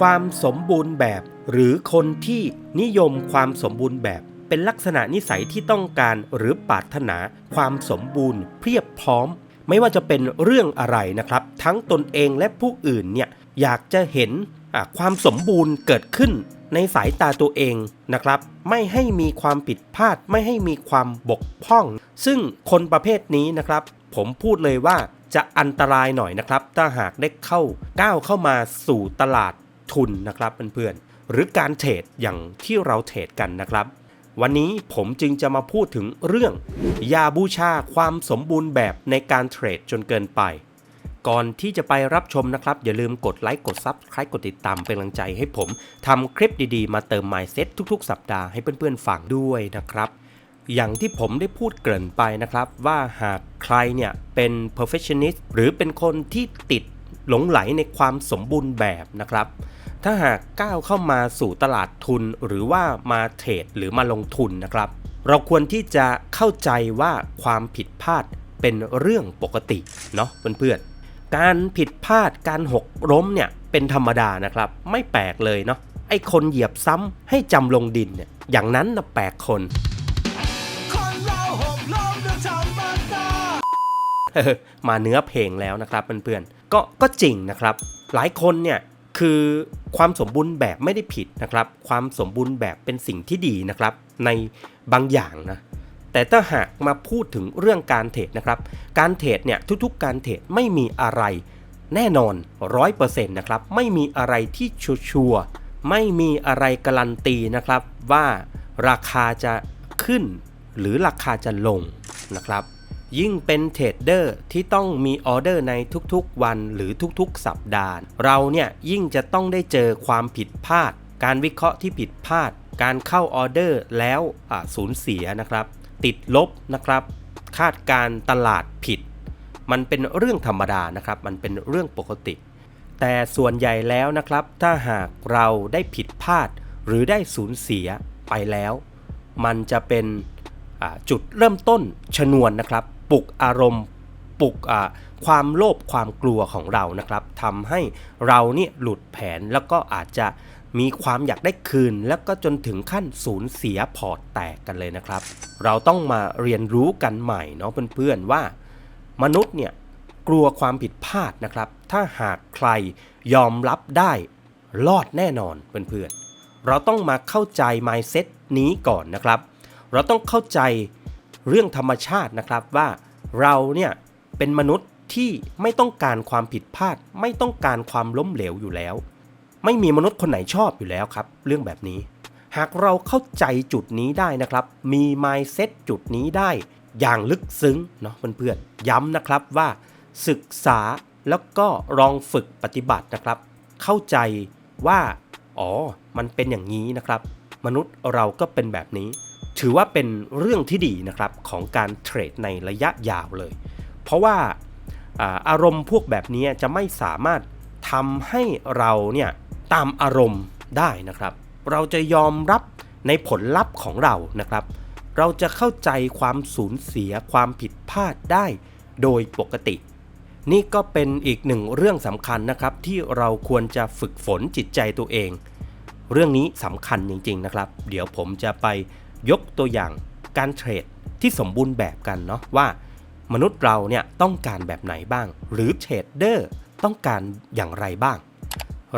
ความสมบูรณ์แบบ หรือคนที่นิยมความสมบูรณ์แบบ เป็นลักษณะนิสัยที่ต้องการหรือปรารถนาความสมบูรณ์ เพียบพร้อม ไม่ว่าจะเป็นเรื่องอะไรนะครับ ทั้งตนเองและผู้อื่นเนี่ยอยากจะเห็นความสมบูรณ์เกิดขึ้นในสายตาตัวเองนะครับ ไม่ให้มีความผิดพลาดไม่ให้มีความบกพร่อง ซึ่งคนประเภทนี้นะครับ ผมพูดเลยว่าจะอันตรายหน่อยนะครับ ถ้าหากได้เข้าก้าวเข้ามาสู่ตลาด ทุนนะครับเพื่อนๆหรือการเทรดอย่างที่เราเทรดกันนะครับ วันนี้ผมจึงจะมาพูดถึงเรื่องอย่าบูชาความสมบูรณ์แบบในการเทรดจนเกินไป ก่อนที่จะไปรับชมนะครับ อย่าลืมกดไลค์กดซับสไครต์กดติดตามเป็นกำลังใจให้ผมทำคลิปดีๆ มาเติม Mindset ทุกๆ สัปดาห์ให้เพื่อนๆฟังด้วยนะครับอย่างที่ผมได้พูดเกริ่นไปนะครับ ว่าหากใครเนี่ยเป็น perfectionist หรือเป็นคนที่ติดหลงไหลในความสมบูรณ์แบบนะครับ ถ้าหากก้าวเข้ามาสู่ตลาดทุนหรือว่ามาเทรดหรือมาลงทุนนะครับ เราควรที่จะเข้าใจว่าความผิดพลาดเป็นเรื่องปกติเนาะเพื่อนๆการผิดพลาดการหกล้มเนี่ยเป็นธรรมดานะครับ ไม่แปลกเลยเนาะไอ้คนเหยียบซ้ำให้จำลงดินเนี่ยอย่างนั้นนะแปลกคนมาเนื้อเพลงแล้วนะครับเพื่อนๆก็ก็จริงนะครับ หลายคนเนี่ย คือความสมบูรณ์แบบไม่ได้ผิดนะครับ ความสมบูรณ์แบบเป็นสิ่งที่ดีนะครับ ในบางอย่างนะแต่ถ้าหากมาพูดถึงเรื่องการเทรดนะครับ การเทรดเนี่ยทุกๆ การเทรดไม่มีอะไร แน่นอนร้อยเปอร์เซ็นต์นะครับไม่มีอะไรที่ชัวร์ไม่มีอะไรการันตีนะครับ ว่าราคาจะขึ้นหรือราคาจะลงนะครับ ยิ่งเป็นเทรดเดอร์ที่ต้องมีออเดอร์ในทุกๆวันหรือทุกๆ สัปดาห์ เราเนี่ยยิ่งจะต้องได้เจอความผิดพลาด การวิเคราะห์ที่ผิดพลาด การเข้าออเดอร์แล้วอ่าสูญเสียนะครับ ติดลบนะครับ คาดการตลาดผิด มันเป็นเรื่องธรรมดานะครับ มันเป็นเรื่องปกติ แต่ส่วนใหญ่แล้วนะครับ ถ้าหากเราได้ผิดพลาด หรือได้สูญเสียไปแล้ว มันจะเป็นอ่าจุดเริ่มต้นชนวนนะครับ ปลุกอารมณ์ปลุกความโลภความกลัวของเรานะครับทำให้เราเนี่ยหลุดแผนแล้วก็อาจจะมีความอยากได้คืน แล้วก็จนถึงขั้นสูญเสียพอร์ตแตกกันเลยนะครับ เราต้องมาเรียนรู้กันใหม่เนาะเพื่อนๆว่า มนุษย์เนี่ยกลัวความผิดพลาดนะครับ ถ้าหากใครยอมรับได้รอดแน่นอนเพื่อนๆเราต้องมาเข้าใจ mindset นี้ก่อนนะครับ เราต้องเข้าใจ เรื่องธรรมชาตินะครับว่าเราเนี่ยเป็นมนุษย์ที่ไม่ต้องการความผิดพลาด ไม่ต้องการความล้มเหลวอยู่แล้ว ไม่มีมนุษย์คนไหนชอบอยู่แล้วครับ เรื่องแบบนี้ หากเราเข้าใจจุดนี้ได้นะครับ มี mindset จุดนี้ได้ อย่างลึกซึ้งเนาะเพื่อนๆย้ำนะครับว่า ศึกษาแล้วก็ลองฝึกปฏิบัตินะครับ เข้าใจว่า อ๋อ มันเป็นอย่างนี้นะครับ มนุษย์เราก็เป็นแบบนี้ ถือว่าเป็นเรื่องที่ดีนะครับของการเทรดในระยะยาวเลย เพราะว่าอาอารมณ์พวกแบบนี้จะไม่สามารถทำให้เราเนี่ยตามอารมณ์ได้นะครับ เราจะยอมรับในผลลัพธ์ของเรานะครับ เราจะเข้าใจความสูญเสียความผิดพลาดได้โดยปกติ นี่ก็เป็นอีกหนึ่งเรื่องสำคัญนะครับ ที่เราควรจะฝึกฝนจิตใจตัวเอง เรื่องนี้สำคัญจริง ๆนะครับ เดี๋ยวผมจะไป ยกตัวอย่างการเทรดที่สมบูรณ์แบบกันเนาะว่ามนุษย์เราเนี่ยต้องการแบบไหนบ้าง หรือเทรดเดอร์ต้องการอย่างไรบ้าง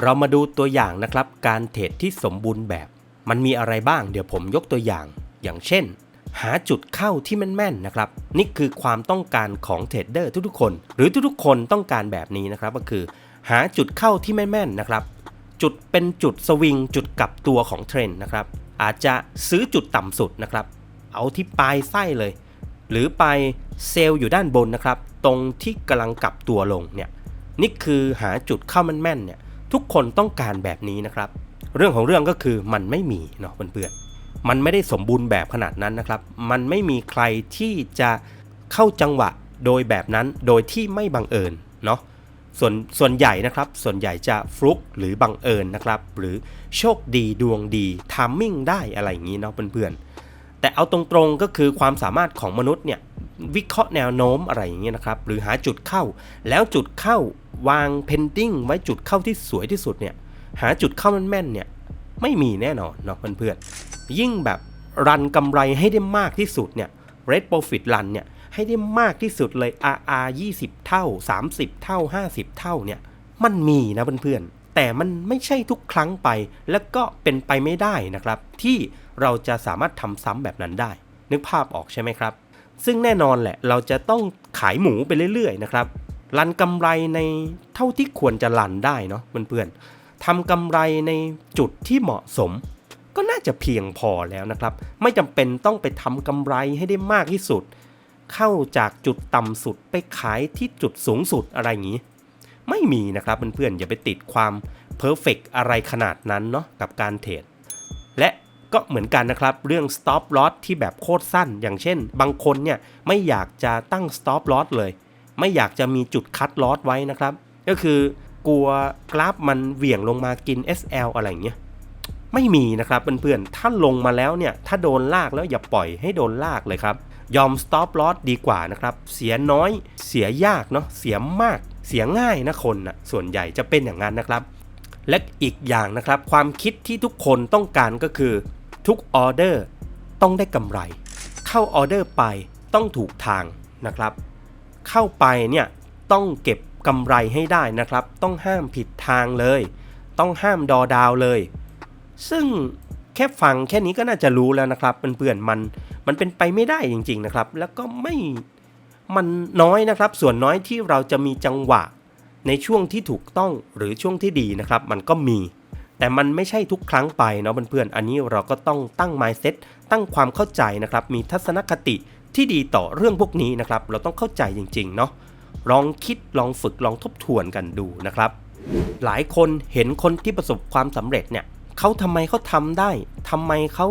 เรามาดูตัวอย่างนะครับ การเทรดที่สมบูรณ์แบบ มันมีอะไรบ้างเดี๋ยวผมยกตัวอย่างอย่างเช่น หาจุดเข้าที่แม่นๆนะครับ นี่คือความต้องการของเทรดเดอร์ทุกๆคน หรือทุกๆคนต้องการแบบนี้นะครับก็คือ หาจุดเข้าที่แม่นๆนะครับ จุดเป็นจุดสวิงจุดกลับตัวของเทรนด์นะครับ อาจจะซื้อจุดต่ำสุดนะครับ เอาที่ปลายไส้เลย หรือไปเซลล์อยู่ด้านบนนะครับ ตรงที่กำลังกลับตัวลงเนี่ยนี่คือหาจุดเข้าแม่นเนี่ยทุกคนต้องการแบบนี้นะครับ เรื่องของเรื่องก็คือมันไม่มีเนาะเพื่อนๆมันไม่ได้สมบูรณ์แบบขนาดนั้นนะครับ มันไม่มีใครที่จะเข้าจังหวะโดยแบบนั้นโดยที่ไม่บังเอิญเนาะ ส่วนส่วนใหญ่นะครับ ส่วนใหญ่จะฟลุกหรือบังเอิญนะครับ หรือโชคดีดวงดีทามมิ่งได้อะไรอย่างนี้เนาะเพื่อนๆ แต่เอาตรงๆก็คือความสามารถของมนุษย์เนี่ยวิเคราะห์แนวโน้มอะไรอย่างเงี้ยนะครับ หรือหาจุดเข้า แล้วจุดเข้าวางเพนดิ้งไว้จุดเข้าที่สวยที่สุดเนี่ยหาจุดเข้าแม่นๆเนี่ยไม่มีแน่นอนเนาะเพื่อนๆ ยิ่งแบบรันกำไรให้ได้มากที่สุดเนี่ย Red Profit Run เนี่ย ให้ได้มากที่สุดเลย RR 20 เท่า 30 เท่า 50 เท่าเนี่ย มันมีนะเพื่อนๆ แต่มันไม่ใช่ทุกครั้งไป แล้วก็เป็นไปไม่ได้นะครับ ที่เราจะสามารถทำซ้ำแบบนั้นได้ นึกภาพออกใช่ไหมครับ ซึ่งแน่นอนแหละ เราจะต้องขายหมูไปเรื่อยๆนะครับ รันกำไรในเท่าที่ควรจะรันได้เนาะเพื่อนๆทำกำไรในจุดที่เหมาะสมก็น่าจะเพียงพอแล้วนะครับ ไม่จำเป็นต้องไปทำกำไรให้ได้มากที่สุด เข้าจากจุดต่ำสุดไปขายที่จุดสูงสุดอะไรอย่างนี้ ไม่มีนะครับเพื่อนๆอย่าไปติดความเพอร์เฟกอะไรขนาดนั้นเนาะกับการเทรดและก็เหมือนกันนะครับ เรื่อง stop loss ที่แบบโคตรสั้น อย่างเช่น บางคนเนี่ยไม่อยากจะตั้ง stop loss เลย ไม่อยากจะมีจุดคัดลอสไว้นะครับ ก็คือกลัวกราฟมันเหวี่ยงลงมากิน SL อะไรอย่างเงี้ยไม่มีนะครับเพื่อนๆถ้าลงมาแล้วเนี่ยถ้าโดนลากแล้วอย่าปล่อยให้โดนลากเลยครับ ยอม stop loss ดีกว่านะครับ เสียน้อย เสียยากเนาะ เสียมาก เสียง่ายนะคนนะส่วนใหญ่จะเป็นอย่างนั้นนะครับ และอีกอย่างนะครับ ความคิดที่ทุกคนต้องการก็คือ ทุกออเดอร์ต้องได้กำไร เข้าออเดอร์ไปต้องถูกทางนะครับ เข้าไปเนี่ยต้องเก็บกำไรให้ได้นะครับ ต้องห้ามผิดทางเลย ต้องห้ามดอดาวเลย ซึ่ง แค่ฟังแค่นี้ก็น่าจะรู้แล้วนะครับเพื่อนๆมันมันเป็นไปไม่ได้จริง ๆนะครับ แล้วก็ไม่มันน้อยนะครับ ส่วนน้อยที่เราจะมีจังหวะ ในช่วงที่ถูกต้องหรือช่วงที่ดีนะครับ มันก็มี แต่มันไม่ใช่ทุกครั้งไปเนาะเพื่อนๆอันนี้เราก็ต้องตั้ง mindset ตั้งความเข้าใจนะครับ มีทัศนคติที่ดีต่อเรื่องพวกนี้นะครับ เราต้องเข้าใจจริงๆเนาะลองคิดลองฝึกลองทบทวนกันดูนะครับ หลายคนเห็นคนที่ประสบความสำเร็จเนี่ย เขาทำไมเขาทำได้ทำไมเขา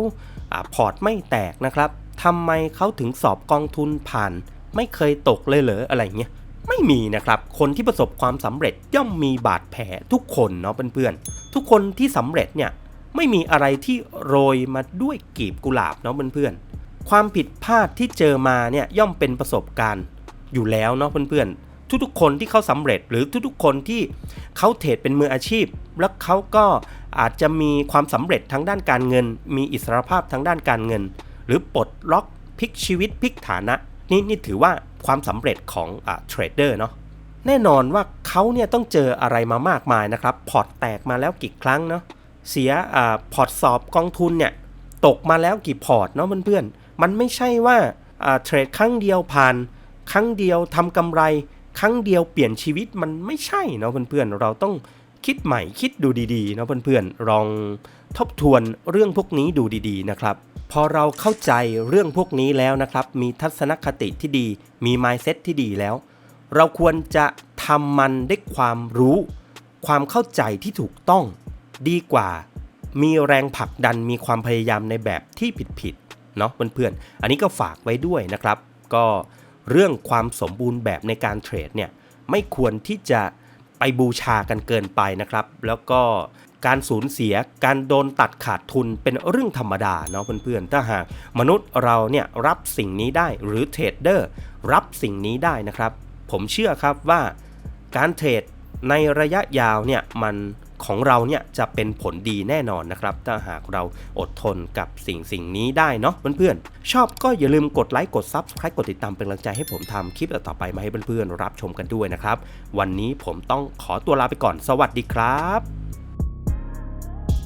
อพอร์ตไม่แตกนะครับทำไมเขาถึงสอบกองทุนผ่าน ไม่เคยตกเลยเหรออะไรเงี้ยไม่มีนะครับ คนที่ประสบความสำเร็จย่อมมีบาดแผลทุกคนเนาะเพื่อนๆทุกคนที่สำเร็จเนี่ยไม่มีอะไรที่โรยมาด้วยกลีบกุหลาบเนาะเพื่อนๆความผิดพลาดที่เจอมาเนี่ยย่อมเป็นประสบการณ์อยู่แล้วเนาะเพื่อนๆ ทุกๆ คนที่เขาสำเร็จ หรือทุกๆ คนที่เขาเทรดเป็นมืออาชีพ แล้วเขาก็อาจจะมีความสำเร็จทางด้านการเงิน มีอิสรภาพทางด้านการเงิน หรือปลดล็อกพลิกชีวิตพลิกฐานะนี่นี่ถือว่าความสำเร็จของเทรดเดอร์เนาะแน่นอนว่าเขาเนี่ยต้องเจออะไรมามากมายนะครับ พอร์ตแตกมาแล้วกี่ครั้งเนาะเสียอพอร์ตสอบกองทุนเนี่ยตกมาแล้วกี่พอร์ตเนาะเพื่อนๆมันไม่ใช่ว่าอ่าเทรดครั้งเดียวผ่าน ครั้งเดียวทำกำไร ครั้งเดียวเปลี่ยนชีวิตมันไม่ใช่เนาะเพื่อนๆ เราต้องคิดใหม่คิดดูดีๆเนาะเพื่อนๆ ลองทบทวนเรื่องพวกนี้ดูดีๆนะครับ พอเราเข้าใจเรื่องพวกนี้แล้วนะครับ มีทัศนคติที่ดี มี mindset ที่ดีแล้ว เราควรจะทำมันด้วยความรู้ ความเข้าใจที่ถูกต้องดีกว่า มีแรงผลักดันมีความพยายามในแบบที่ผิดๆเนาะเพื่อนๆ อันนี้ก็ฝากไว้ด้วยนะครับ ก็ เรื่องความสมบูรณ์แบบในการเทรดเนี่ยไม่ควรที่จะไปบูชากันเกินไปนะครับ แล้วก็การสูญเสียการโดนตัดขาดทุนเป็นเรื่องธรรมดาเนาะเพื่อนๆ ถ้าหากมนุษย์เราเนี่ยรับสิ่งนี้ได้หรือเทรดเดอร์รับสิ่งนี้ได้นะครับ ผมเชื่อครับว่าการเทรดในระยะยาวเนี่ยมัน ของเราเนี่ยจะเป็นผลดีแน่นอนนะครับถ้าหากเราอดทนกับสิ่งสิ่งนี้ได้เนาะเพื่อนๆชอบก็อย่าลืมกดไลค์กดซับสไครต์กดติดตามเป็นกำลังใจให้ผมทำคลิปต่อไปมาให้เพื่อนๆรับชมกันด้วยนะครับ วันนี้ผมต้องขอตัวลาไปก่อนสวัสดีครับ